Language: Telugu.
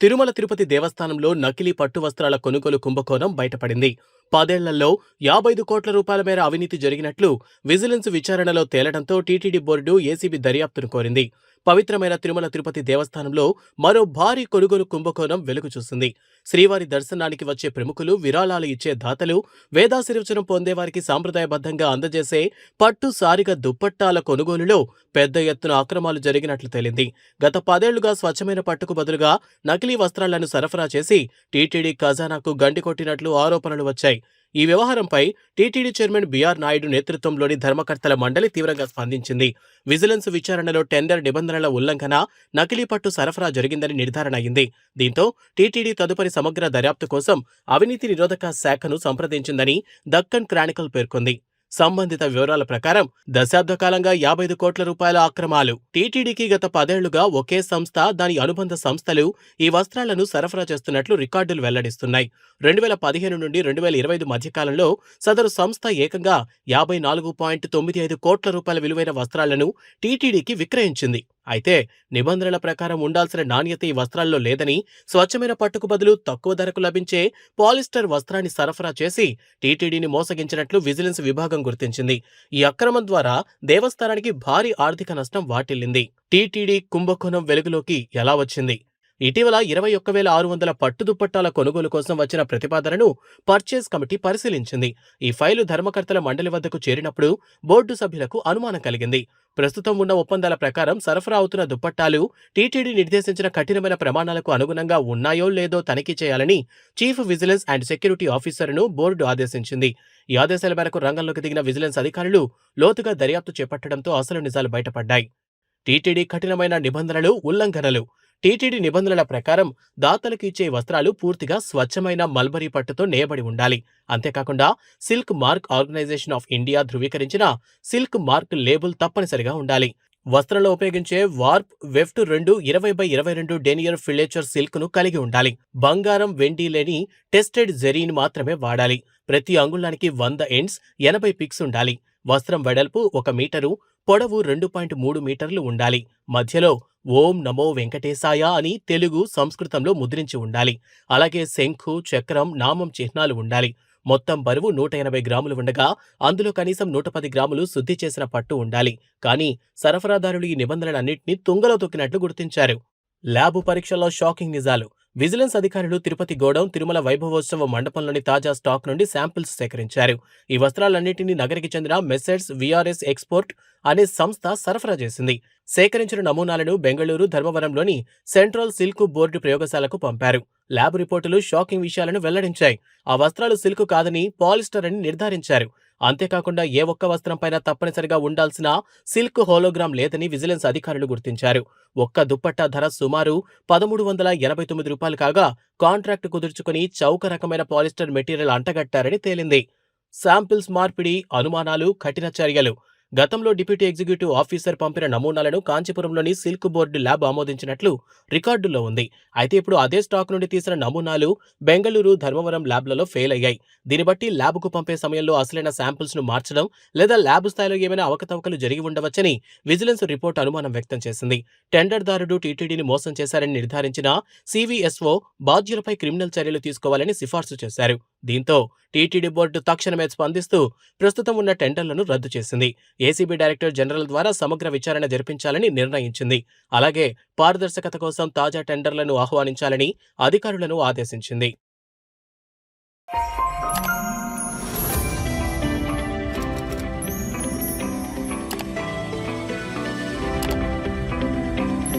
తిరుమల తిరుపతి దేవస్థానంలో నకిలీ పట్టు వస్త్రాల కొనుగోలు కుంభకోణం బయటపడింది. పదేళ్ళలో యాభై ఐదు కోట్ల రూపాయల మేర అవినీతి జరిగినట్లు విజిలెన్స్ విచారణలో తేలడంతో టీటీడీ బోర్డు ఏసీబీ దర్యాప్తును కోరింది. పవిత్రమైన తిరుమల తిరుపతి దేవస్థానంలో మరో భారీ కొనుగోలు కుంభకోణం వెలుగు చూసింది. శ్రీవారి దర్శనానికి వచ్చే ప్రముఖులు విరాళాలు ఇచ్చే దాతలు వేదాశీర్వచనం పొందేవారికి సాంప్రదాయబద్ధంగా అందజేసే పట్టుసారిగా దుప్పట్టాల కొనుగోలులో పెద్ద ఎత్తున అక్రమాలు జరిగినట్లు తేలింది. గత పదేళ్ళుగా స్వచ్ఛమైన పట్టుకు బదులుగా నకిలీ వస్త్రాలను సరఫరా చేసి టీటీడీ ఖజానాకు గండి కొట్టినట్లు ఆరోపణలు వచ్చాయి. ఈ వ్యవహారంపై టీటీడీ చైర్మన్ బీఆర్ నాయుడు నేతృత్వంలోని ధర్మకర్తల మండలి తీవ్రంగా స్పందించింది. విజిలెన్స్ విచారణలో టెండర్ నిబంధనల ఉల్లంఘన నకిలీ పట్టు సరఫరా జరిగిందని నిర్ధారణ అయింది. దీంతో టీటీడీ తదుపరి సమగ్ర దర్యాప్తు కోసం అవినీతి నిరోధక శాఖను సంప్రదించిందని దక్కన్ క్రానికల్ పేర్కొంది. సంబంధిత వివరాల ప్రకారం దశాబ్ద కాలంగా యాభై ఐదు కోట్ల రూపాయల అక్రమాలు. టీటీడీకి గత పదేళ్ళుగా ఒకే సంస్థ దాని అనుబంధ సంస్థలు ఈ వస్త్రాలను సరఫరా చేస్తున్నట్లు రికార్డులు వెల్లడిస్తున్నాయి. రెండు వేల పదిహేను నుండి రెండు వేల ఇరవై ఐదు మధ్యకాలంలో సదరు సంస్థ ఏకంగా యాభై నాలుగు పాయింట్ తొమ్మిది ఐదు కోట్ల రూపాయల విలువైన వస్త్రాలను టీటీడీకి విక్రయించింది. అయితే నిబంధనల ప్రకారం ఉండాల్సిన నాణ్యత ఈ వస్త్రాల్లో లేదని స్వచ్ఛమైన పట్టుకు బదులు తక్కువ ధరకు లభించే పాలిస్టర్ వస్త్రాన్ని సరఫరా చేసి టీటీడీని మోసగించినట్లు విజిలెన్స్ విభాగం గుర్తించింది. ఈ అక్రమం ద్వారా దేవస్థానానికి భారీ ఆర్థిక నష్టం వాటిల్లింది. టీటీడీ కుంభకోణం వెలుగులోకి ఎలా వచ్చింది? ఇటీవల ఇరవై ఒక్క వేల ఆరు వందల పట్టు దుప్పట్టాల కొనుగోలు కోసం వచ్చిన ప్రతిపాదనను పర్చేస్ కమిటీ పరిశీలించింది. ఈ ఫైలు ధర్మకర్తల మండలి వద్దకు చేరినప్పుడు బోర్డు సభ్యులకు అనుమానం కలిగింది. ప్రస్తుతం ఉన్న ఒప్పందాల ప్రకారం సరఫరా అవుతున్న దుప్పట్టాలు టీటీడీ నిర్దేశించిన కఠినమైన ప్రమాణాలకు అనుగుణంగా ఉన్నాయో లేదో తనిఖీ చేయాలని చీఫ్ విజిలెన్స్ అండ్ సెక్యూరిటీ ఆఫీసర్ను బోర్డు ఆదేశించింది. ఈ ఆదేశాల మేరకు రంగంలోకి దిగిన విజిలెన్స్ అధికారులు లోతుగా దర్యాప్తు చేపట్టడంతో అసలు నిజాలు బయటపడ్డాయి. టీటీడీ కఠినమైన నిబంధనలు ఉల్లంఘనలు టీటీడీ నిబంధనల ప్రకారం దాతలకు ఇచ్చే వస్త్రాలు పూర్తిగా స్వచ్ఛమైన మల్బరీ పట్టుతో నేయబడి ఉండాలి. అంతేకాకుండా silk mark organisation of India ధృవీకరించిన silk mark label తప్పనిసరిగా ఉండాలి. వస్త్రంలో ఉపయోగించే వార్ప్ వెఫ్ట్ రెండు ఇరవై బై ఇరవై రెండు డెనియర్ ఫిలేచర్ సిల్క్ను కలిగి ఉండాలి. బంగారం వెండి లేని టెస్టెడ్ జెరీన్ మాత్రమే వాడాలి. ప్రతి అంగుళానికి వంద ఎండ్స్ ఎనభై పిక్స్ ఉండాలి. వస్త్రం వెడల్పు ఒక మీటరు పొడవు రెండు పాయింట్ మూడు మీటర్లు ఉండాలి. మధ్యలో ఓం నమో వెంకటేశాయ అని తెలుగు సంస్కృతంలో ముద్రించి ఉండాలి. అలాగే శంఖు చక్రం నామం చిహ్నాలు ఉండాలి. మొత్తం బరువు నూట ఎనభై గ్రాములు ఉండగా అందులో కనీసం నూట పది గ్రాములు శుద్ధి చేసిన పట్టు ఉండాలి. కానీ సరఫరాదారులు ఈ నిబంధనలన్నింటినీ తుంగలో తొక్కినట్లు గుర్తించారు. ల్యాబు పరీక్షల్లో షాకింగ్ నిజాలు. విజిలెన్స్ అధికారులు తిరుపతి గోడౌన్ తిరుమల వైభవోత్సవ మండపంలోని తాజా స్టాక్ నుండి శాంపిల్స్ సేకరించారు. ఈ వస్త్రాలన్నింటినీ నగరికి చెందిన మెస్సెడ్స్ విఆర్ఎస్ ఎక్స్పోర్ట్ అనే సంస్థ సరఫరా చేసింది. సేకరించిన నమూనాలను బెంగళూరు ధర్మవరంలోని సెంట్రల్ సిల్క్ బోర్డు ప్రయోగశాలకు పంపారు. ల్యాబ్ రిపోర్టులు షాకింగ్ విషయాలను వెల్లడించాయి. ఆ వస్త్రాలు సిల్క్ కాదని పాలిస్టర్ అని నిర్ధారించారు. అంతేకాకుండా ఏ ఒక్క వస్త్రంపైన తప్పనిసరిగా ఉండాల్సిన సిల్క్ హోలోగ్రామ్ లేదని విజిలెన్స్ అధికారులు గుర్తించారు. ఒక్క దుప్పట్టా ధర సుమారు పదమూడు వందల ఎనభై తొమ్మిది రూపాయలు కాగా కాంట్రాక్ట్ కుదుర్చుకుని చౌక రకమైన పాలిస్టర్ మెటీరియల్ అంటగట్టారని తేలింది. శాంపిల్స్ మార్పిడి అనుమానాలు కఠిన చర్యలు. గతంలో డిప్యూటీ ఎగ్జిక్యూటివ్ ఆఫీసర్ పంపిన నమూనాలను కాంచీపురంలోని సిల్క్ బోర్డు ల్యాబ్ ఆమోదించినట్లు రికార్డుల్లో ఉంది. అయితే ఇప్పుడు అదే స్టాక్ నుండి తీసిన నమూనాలు బెంగళూరు ధర్మవరం ల్యాబ్లలో ఫెయిల్ అయ్యాయి. దీన్ని బట్టి ల్యాబ్కు పంపే సమయంలో అసలైన శాంపిల్స్ను మార్చడం లేదా ల్యాబ్ స్థాయిలో ఏమైనా అవకతవకలు జరిగి ఉండవచ్చని విజిలెన్స్ రిపోర్ట్ అనుమానం వ్యక్తం చేసింది. టెండర్దారుడు టీటీడీని మోసం చేశారని నిర్ధారించిన సివిఎస్ఓ బాధ్యులపై క్రిమినల్ చర్యలు తీసుకోవాలని సిఫార్సు చేశారు. దీంతో టీటీడీ బోర్డు తక్షణమే స్పందిస్తూ ప్రస్తుతం ఉన్న టెండర్లను రద్దు చేసింది. ఏసీబీ డైరెక్టర్ జనరల్ ద్వారా సమగ్ర విచారణ జరిపించాలని నిర్ణయించింది. అలాగే పారదర్శకత కోసం తాజా టెండర్లను ఆహ్వానించాలని అధికారులను ఆదేశించింది.